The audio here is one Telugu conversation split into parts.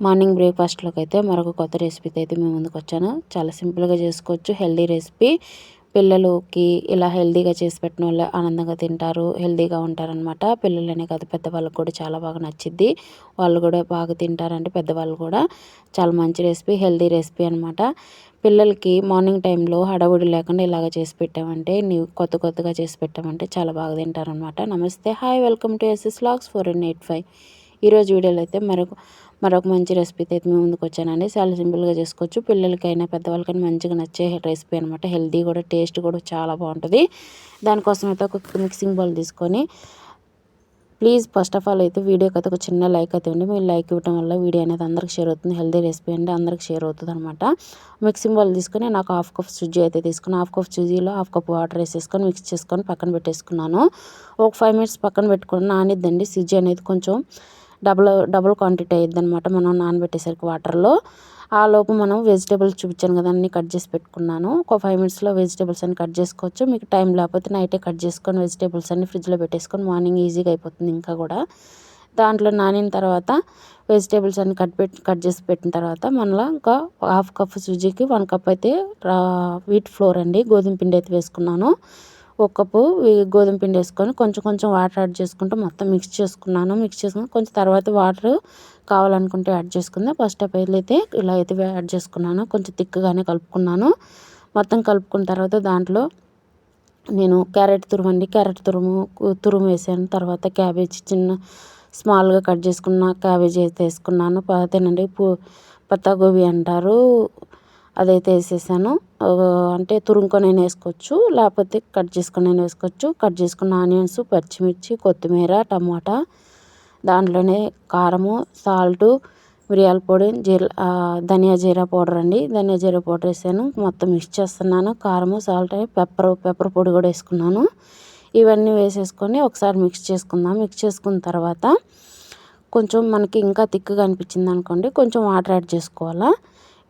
మార్నింగ్ బ్రేక్ఫాస్ట్లోకి అయితే మరొక కొత్త రెసిపీతో అయితే మేము ముందుకు వచ్చాను చాలా సింపుల్గా చేసుకోవచ్చు. Healthy recipe. పిల్లలకి ఇలా హెల్దీగా చేసి పెట్టిన వాళ్ళు ఆనందంగా తింటారు హెల్దీగా ఉంటారనమాట పిల్లలనే కాదు పెద్దవాళ్ళకి కూడా చాలా బాగా నచ్చిద్ది. వాళ్ళు కూడా బాగా తింటారంటే పెద్దవాళ్ళు కూడా చాలా మంచి రెసిపీ హెల్దీ రెసిపీ అనమాట పిల్లలకి మార్నింగ్ టైంలో హడావుడి లేకుండా ఇలాగ చేసి పెట్టామంటే నీవు కొత్త కొత్తగా చేసి పెట్టామంటే చాలా బాగా తింటారనమాట నమస్తే hi welcome to SS vlogs four eight five. ఈరోజు వీడియోలో అయితే మరొక మరొక మంచి రెసిపీతో అయితే మేము ముందుకు వచ్చానండి చాలా సింపుల్గా చేసుకోవచ్చు. పిల్లలకైనా పెద్దవాళ్ళకైనా మంచిగా నచ్చే రెసిపీ అనమాట హెల్తీ కూడా టేస్ట్ కూడా చాలా బాగుంటుంది. దానికోసం అయితే ఒక మిక్సింగ్ బౌల్ తీసుకొని ప్లీజ్ ఫస్ట్ ఆఫ్ ఆల్ అయితే వీడియోకి అయితే ఒక చిన్న లైక్ అయితే ఉండి మీరు లైక్ ఇవ్వడం వల్ల వీడియో అనేది అందరికి షేర్ అవుతుంది. హెల్దీ రెసిపీ అండి అందరికి షేర్ అవుతుంది అనమాట మిక్సింగ్ బౌల్ తీసుకొని నాకు హాఫ్ కప్ సుజీ అయితే తీసుకుని హాఫ్ కప్ సుజీలో హాఫ్ కప్ వాటర్ వేసేసుకొని మిక్స్ చేసుకొని పక్కన పెట్టేసుకున్నాను. ఒక ఫైవ్ మినిట్స్ పక్కన పెట్టుకుని నానిద్దండి. సుజీ అనేది కొంచెం డబుల్ డబుల్ క్వాంటిటీ అయ్యిద్ది అనమాట మనం నానబెట్టేసరికి వాటర్లో. ఆ లోపు మనం వెజిటేబుల్స్ చూపించాను కదా అన్నీ కట్ చేసి పెట్టుకున్నాను. ఒక ఫైవ్ మినిట్స్లో వెజిటేబుల్స్ అన్ని కట్ చేసుకోవచ్చు. మీకు టైం లేకపోతే నైటే కట్ చేసుకొని వెజిటేబుల్స్ అన్ని ఫ్రిడ్జ్లో పెట్టేసుకొని మార్నింగ్ ఈజీగా అయిపోతుంది ఇంకా కూడా. దాంట్లో నానిన తర్వాత వెజిటేబుల్స్ అన్ని కట్ పెట్టి కట్ చేసి పెట్టిన తర్వాత మళ్ళీ ఇంకా హాఫ్ కప్ సుజీకి వన్ కప్ అయితే వీట్ ఫ్లోర్ అండి గోధుమ పిండి అయితే వేసుకున్నాను. ఒక కప్పు గోధుమ పిండి వేసుకొని కొంచెం కొంచెం వాటర్ యాడ్ చేసుకుంటూ మొత్తం మిక్స్ చేసుకున్నాను. మిక్స్ చేసుకుని కొంచెం తర్వాత వాటర్ కావాలనుకుంటే యాడ్ చేసుకుందాం. ఫస్ట్ స్టెప్ అయితే ఇలా అయితే యాడ్ చేసుకున్నాను కొంచెం థిక్గానే కలుపుకున్నాను. మొత్తం కలుపుకున్న తర్వాత దాంట్లో నేను క్యారెట్ తురుము అండి. క్యారెట్ తురుము తురుము వేసాను. తర్వాత క్యాబేజీ చిన్న స్మాల్గా కట్ చేసుకున్న క్యాబేజీ అయితే వేసుకున్నాను. తినండి పూ పత్తాగోబీ అంటారు. అదైతే వేసేసాను. అంటే తురుముకొని వేసుకోవచ్చు లేకపోతే కట్ చేసుకొని వేసుకోవచ్చు. కట్ చేసుకున్న ఆనియన్స్ పచ్చిమిర్చి కొత్తిమీర టమాటా దాంట్లోనే కారము సాల్టు మిరియాల పొడి జీర ధనియా జీరా పౌడర్ అండి. ధనియా జీరా పౌడర్ వేసాను. మొత్తం మిక్స్ చేస్తున్నాను. కారము సాల్ట్ పెప్పర్ పెప్పర్ పొడి కూడా వేసుకున్నాను. ఇవన్నీ వేసేసుకొని ఒకసారి మిక్స్ చేసుకుందాం. మిక్స్ చేసుకున్న తర్వాత కొంచెం మనకి ఇంకా తిక్కుగా అనిపించింది అనుకోండి కొంచెం వాటర్ యాడ్ చేసుకోవాలా?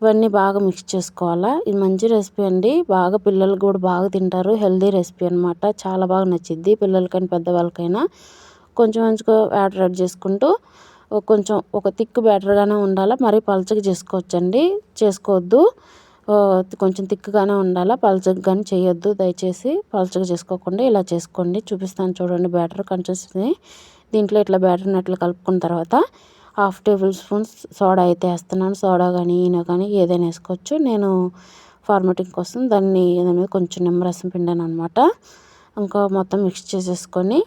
ఇవన్నీ బాగా మిక్స్ చేసుకోవాలా? ఇది మంచి రెసిపీ అండి. బాగా పిల్లలు కూడా బాగా తింటారు. హెల్దీ రెసిపీ అనమాట చాలా బాగా నచ్చిద్ది. పిల్లలకైనా పెద్దవాళ్ళకైనా. కొంచెం మంచిగా బ్యాటర్ యాడ్ చేసుకుంటూ కొంచెం ఒక థిక్ బ్యాటర్గానే ఉండాలా? మరీ పలచగా చేసుకోవచ్చండి. చేసుకోవద్దు. కొంచెం థిక్గానే ఉండాలా? పలచగా కానీ చేయొద్దు. దయచేసి పలచగా చేసుకోకుండా ఇలా చేసుకోండి. చూపిస్తాను చూడండి బ్యాటర్ కన్సిస్టెన్సీ దీంట్లో ఇట్లా బ్యాటర్ని అట్లా కలుపుకున్న తర్వాత హాఫ్ టేబుల్ స్పూన్స్ సోడా అయితే వేస్తున్నాను. సోడా కానీ ఈనో కానీ ఏదైనా వేసుకోవచ్చు. నేను ఫార్మేటింగ్ కోసం దాన్ని దాని మీద కొంచెం నిమ్మరసం పిండాను అనమాట ఇంకా మొత్తం మిక్స్ చేసేసుకొని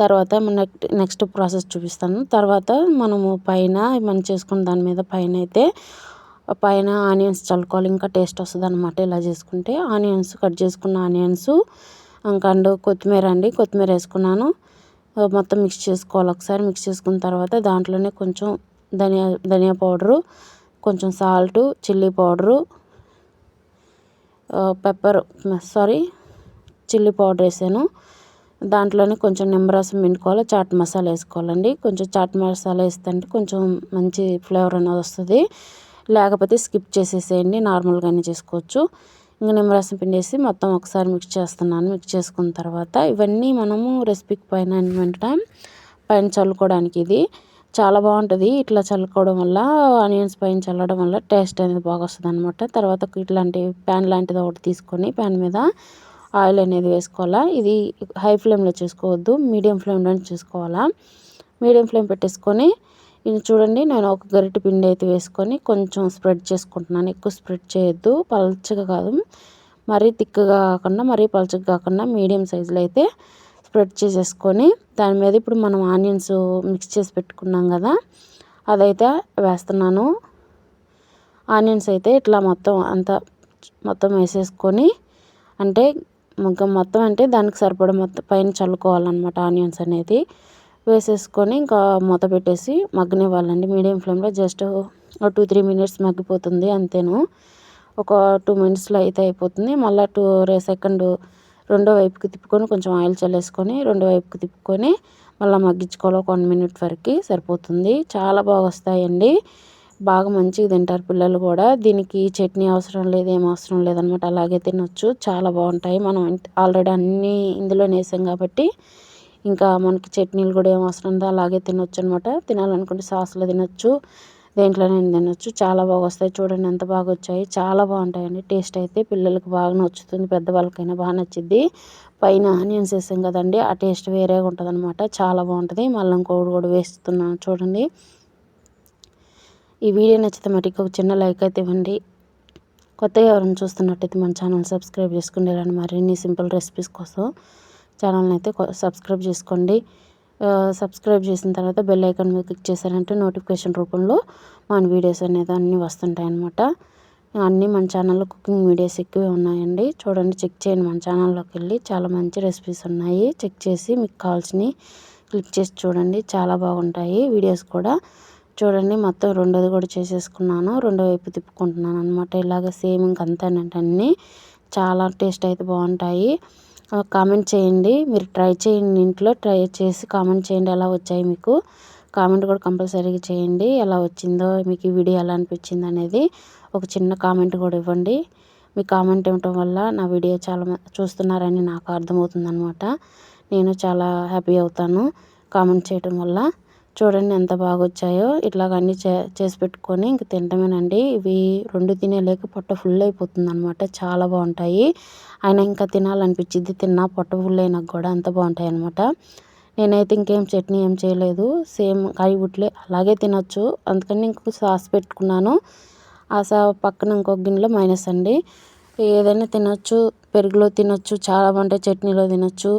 తర్వాత నెక్స్ట్ నెక్స్ట్ ప్రాసెస్ చూపిస్తాను. తర్వాత మనము పైన మనం చేసుకున్న దాని మీద పైన అయితే పైన ఆనియన్స్ చల్లుకోవాలి. ఇంకా టేస్ట్ వస్తుంది అనమాట ఇలా చేసుకుంటే. ఆనియన్స్ కట్ చేసుకున్న ఆనియన్స్ ఇంకా కొత్తిమీర అండి. కొత్తిమీర వేసుకున్నాను. మొత్తం మిక్స్ చేసుకోవాలి. ఒకసారి మిక్స్ చేసుకున్న తర్వాత దాంట్లోనే కొంచెం ధనియా ధనియా పౌడరు కొంచెం salt chilli powder pepper sorry chilli powder వేసాను. దాంట్లోనే కొంచెం నిమ్మరసం పిండుకోవాలి. చాట్ మసాలా వేసుకోవాలండి. కొంచెం చాట్ మసాలా వేస్తే కొంచెం మంచి ఫ్లేవర్ అనేది వస్తుంది. లేకపోతే స్కిప్ చేసేసేయండి. నార్మల్గానే చేసుకోవచ్చు. ఇంకా నిమ్మరసం పిండేసి మొత్తం ఒకసారి మిక్స్ చేస్తున్నాను. మిక్స్ చేసుకున్న తర్వాత ఇవన్నీ మనము రెసిపీకి పైన అనమాట పైన చల్లుకోవడానికి ఇది. చాలా బాగుంటుంది. ఇట్లా చల్లుకోవడం వల్ల ఆనియన్స్ పైన చల్లడం వల్ల టేస్ట్ అనేది బాగా వస్తుంది అనమాట తర్వాత ఇట్లాంటి ప్యాన్ లాంటిది ఒకటి తీసుకొని ప్యాన్ మీద ఆయిల్ అనేది వేసుకోవాలా. ఇది హై ఫ్లేమ్లో చేసుకోవద్దు. మీడియం ఫ్లేమ్లో చేసుకోవాలా. మీడియం ఫ్లేమ్ పెట్టేసుకొని ఇది చూడండి నేను ఒక గరిటె పిండి అయితే వేసుకొని కొంచెం స్ప్రెడ్ చేసుకుంటున్నాను. ఎక్కువ స్ప్రెడ్ చేయొద్దు పల్చగా కాదు. మరీ తిక్కగా కాకుండా మరీ పలచగా కాకుండా మీడియం సైజులో అయితే స్ప్రెడ్ చేసేసుకొని దాని మీద ఇప్పుడు మనం ఆనియన్స్ మిక్స్ చేసి పెట్టుకున్నాం కదా అదైతే వేస్తున్నాను. ఆనియన్స్ అయితే ఇట్లా మొత్తం అంతా మొత్తం వేసేసుకొని అంటే మొత్తం అంటే దానికి సరిపడ మొత్తం పైన చల్లుకోవాలన్నమాట ఆనియన్స్ అనేది. వేసేసుకొని ఇంకా మూత పెట్టేసి మగ్గనివ్వాలండి. మీడియం ఫ్లేమ్లో జస్ట్ ఒక టూ త్రీ మినిట్స్ మగ్గిపోతుంది అంతేను. ఒక టూ మినిట్స్లో అయితే అయిపోతుంది. మళ్ళీ టూ రే సెకండ్ రెండో వైపుకి తిప్పుకొని కొంచెం ఆయిల్ చల్లేసుకొని రెండో వైపుకి తిప్పుకొని మళ్ళీ మగ్గించుకోవాలి. ఒక వన్ మినిట్ వరకు సరిపోతుంది. చాలా బాగా వస్తాయండి. బాగా మంచిగా తింటారు పిల్లలు కూడా. దీనికి చట్నీ అవసరం లేదు ఏం అవసరం లేదనమాట. అలాగే తినొచ్చు. చాలా బాగుంటాయి. మనం ఆల్రెడీ అన్నీ ఇందులో వేసాం కాబట్టి ఇంకా మనకి చట్నీలు కూడా ఏం అవసరం ఉందో అలాగే తినొచ్చు అనమాట తినాలనుకుంటే సాస్లో తినొచ్చు దేంట్లోనే తినొచ్చు. చాలా బాగా వస్తాయి చూడండి ఎంత బాగా వచ్చాయి. చాలా బాగుంటాయండి. టేస్ట్ అయితే పిల్లలకి బాగా నచ్చుతుంది పెద్దవాళ్ళకైనా బాగా నచ్చిద్ది. పైన ఆనియన్స్ వేసాం కదండి ఆ టేస్ట్ వేరేగా ఉంటుంది అనమాట చాలా బాగుంటుంది. మళ్ళీ ఇంకోటి కూడా వేస్తున్నాను చూడండి. ఈ వీడియో నచ్చితే మటుకు ఒక చిన్న లైక్ అయితే ఇవ్వండి. కొత్తగా ఎవరైనా చూస్తున్నట్టయితే మన ఛానల్ సబ్స్క్రైబ్ చేసుకోండి మరిన్ని సింపుల్ రెసిపీస్ కోసం ఛానల్ని అయితే సబ్స్క్రైబ్ చేసుకోండి. సబ్స్క్రైబ్ చేసిన తర్వాత బెల్ ఐకాన్ మీద క్లిక్ చేశారంటే నోటిఫికేషన్ రూపంలో మన వీడియోస్ అనేది అన్నీ వస్తుంటాయి అన్నమాట అన్నీ మన ఛానల్లో కుకింగ్ వీడియోస్ ఎక్కువే ఉన్నాయండి. చూడండి చెక్ చేయండి మన ఛానల్లోకి వెళ్ళి. చాలా మంచి రెసిపీస్ ఉన్నాయి. చెక్ చేసి మీకు కావాల్సినవి క్లిక్ చేసి చూడండి. చాలా బాగుంటాయి వీడియోస్ కూడా. చూడండి మొత్తం రెండోది కూడా చేసేసుకున్నాను. రెండో వైపు తిప్పుకుంటున్నాను అనమాట ఇలాగ సేమ్ ఇంకంతేనండి అన్నీ. చాలా టేస్ట్ అయితే బాగుంటాయి. కామెంట్ చేయండి. మీరు ట్రై చేయండి ఇంట్లో ట్రై చేసి కామెంట్ చేయండి ఎలా వచ్చాయి మీకు. కామెంట్ కూడా కంపల్సరీగా చేయండి. ఎలా వచ్చిందో మీకు ఈ వీడియో ఎలా అనిపించింది అనేది ఒక చిన్న కామెంట్ కూడా ఇవ్వండి. మీ కామెంట్ ఇవ్వటం వల్ల నా వీడియో చాలా చూస్తున్నారని నాకు అర్థమవుతుంది అనమాట నేను చాలా హ్యాపీ అవుతాను కామెంట్ చేయటం వల్ల. చూడండి ఎంత బాగా వచ్చాయో ఇట్లాగ అన్నీ చే చేసి పెట్టుకొని ఇంక తినటమేనండి ఇవి రెండు తినేలేక పొట్ట ఫుల్ అయిపోతుంది అనమాట చాలా బాగుంటాయి. ఆయన ఇంకా తినాలనిపించింది తిన్నా పొట్ట ఫుల్ అయినా కూడా అంత బాగుంటాయి అనమాట నేనైతే ఇంకేం చట్నీ ఏం చేయలేదు. సేమ్ కాయ బుట్లే అలాగే తినొచ్చు. అందుకని ఇంకొక సాస్ పెట్టుకున్నాను. ఆ సా పక్కన ఇంకొక గిన్నెలో మైనస్ అండి. ఏదైనా తినొచ్చు. పెరుగులో తినొచ్చు. చాలా బాగుంటాయి. చట్నీలో తినొచ్చు.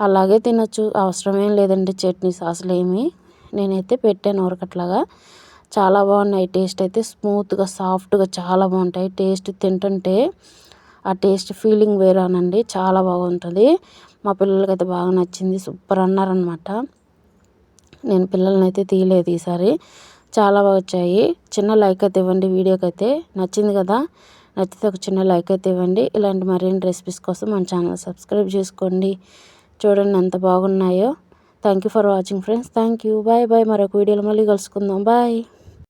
అలాగే తినొచ్చు. అవసరమేం లేదండి చట్నీ సాసులు ఏమి నేనైతే పెట్టాను ఉరకట్లాగా చాలా బాగున్నాయి. టేస్ట్ అయితే స్మూత్గా సాఫ్ట్గా చాలా బాగుంటాయి. టేస్ట్ తింటుంటే ఆ టేస్ట్ ఫీలింగ్ వేరేనండి చాలా బాగుంటుంది. మా పిల్లలకి అయితే బాగా నచ్చింది. సూపర్ అన్నారనమాట నేను పిల్లల్ని అయితే తీయలేదు ఈసారి. చాలా బాగా వచ్చాయి. చిన్న లైక్ అయితే ఇవ్వండి వీడియోకి అయితే నచ్చింది కదా? నచ్చితే ఒక చిన్న లైక్ అయితే ఇవ్వండి. ఇలాంటి మరిన్ని రెసిపీస్ కోసం మన ఛానల్ సబ్స్క్రైబ్ చేసుకోండి. చూడండి ఎంత బాగున్నాయో. Thank you for watching friends thank you bye bye మరొక వీడియోలో మళ్ళీ కలుసుకుందాం. బాయ్